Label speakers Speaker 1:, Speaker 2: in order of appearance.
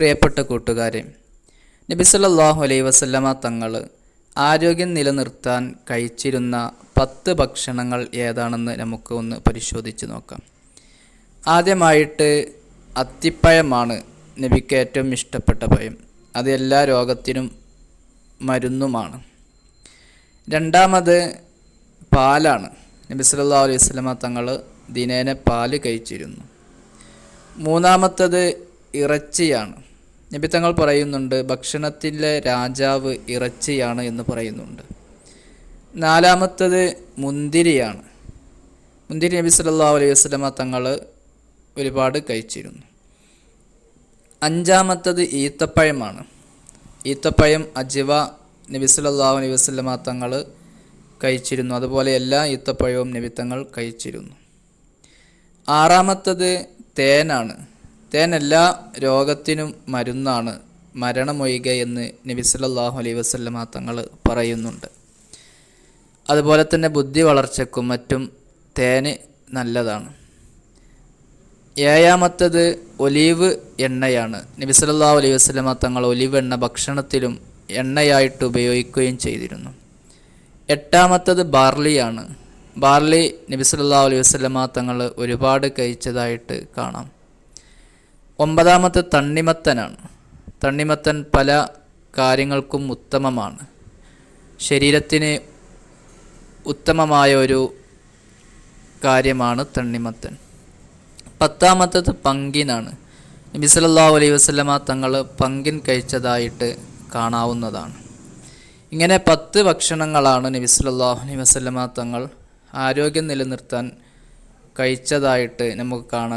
Speaker 1: പ്രിയപ്പെട്ട കൂട്ടുകാരെ നബി അലൈ വസല്ലമ തങ്ങൾ ആരോഗ്യം നിലനിർത്താൻ കഴിച്ചിരുന്ന പത്ത് ഭക്ഷണങ്ങൾ ഏതാണെന്ന് നമുക്ക് ഒന്ന് പരിശോധിച്ച് നോക്കാം. ആദ്യമായിട്ട് അത്തിപ്പഴമാണ് നബിക്ക് ഏറ്റവും ഇഷ്ടപ്പെട്ട പഴം. അത് എല്ലാ രോഗത്തിനും മരുന്നുമാണ്. രണ്ടാമത് പാലാണ്. നബി സല്ലല്ലാഹു അലൈഹി സ്വലമ തങ്ങൾ ദിനേന പാൽ കഴിച്ചിരുന്നു. മൂന്നാമത്തത് ഇറച്ചിയാണ്. നബി തങ്ങൾ പറയുന്നുണ്ട് ഭക്ഷണത്തിലെ രാജാവ് ഇറച്ചിയാണ് എന്ന് പറയുന്നുണ്ട്. നാലാമത്തത് മുന്തിരിയാണ്. മുന്തിരി നബി സല്ലാ അലൈഹി വസല്ലമ തങ്ങൾ ഒരുപാട് കഴിച്ചിരുന്നു. അഞ്ചാമത്തത് ഈത്തപ്പഴമാണ്. ഈത്തപ്പഴം അജിവ നബി സല്ലാ അലൈഹി വസല്ലമ തങ്ങൾ കഴിച്ചിരുന്നു. അതുപോലെ എല്ലാ ഈത്തപ്പഴവും നബി തങ്ങൾ കഴിച്ചിരുന്നു. ആറാമത്തത് തേനാണ്. തേൻ എല്ലാ രോഗത്തിനും മരുന്നാണ് മരണമൊഴിക എന്ന് നബി സല്ലല്ലാഹു അലൈഹി വസല്ലമ തങ്ങൾ പറയുന്നുണ്ട്. അതുപോലെ തന്നെ ബുദ്ധി വളർച്ചയ്ക്കും മറ്റും തേന് നല്ലതാണ്. ഏഴാമത്തത് ഒലീവ് എണ്ണയാണ്. നബി സല്ലല്ലാഹു അലൈഹി വസല്ലമ തങ്ങൾ ഒലീവ് എണ്ണ ഭക്ഷണത്തിലും എണ്ണയായിട്ട് ഉപയോഗിക്കുകയും ചെയ്തിരുന്നു. എട്ടാമത്തത് ബാർലിയാണ്. ബാർലി നബി സല്ലല്ലാഹു അലൈഹി വസല്ലമ തങ്ങൾ ഒരുപാട് കഴിച്ചതായിട്ട് കാണാം. ഒമ്പതാമത്തെ തണ്ണിമത്തനാണ്. തണ്ണിമത്തൻ പല കാര്യങ്ങൾക്കും ഉത്തമമാണ്. ശരീരത്തിന് ഉത്തമമായ ഒരു കാര്യമാണ് തണ്ണിമത്തൻ. പത്താമത്തത് പങ്കിനാണ്. നബി സല്ലല്ലാഹു അലൈഹി വസല്ലമ തങ്ങൾ പങ്കിൻ കഴിച്ചതായിട്ട് കാണാവുന്നതാണ്. ഇങ്ങനെ പത്ത് ഭക്ഷണങ്ങളാണ് നബി സല്ലല്ലാഹു അലൈഹി വസല്ലമ തങ്ങൾ ആരോഗ്യം നിലനിർത്താൻ കഴിച്ചതായിട്ട് നമുക്ക് കാണാൻ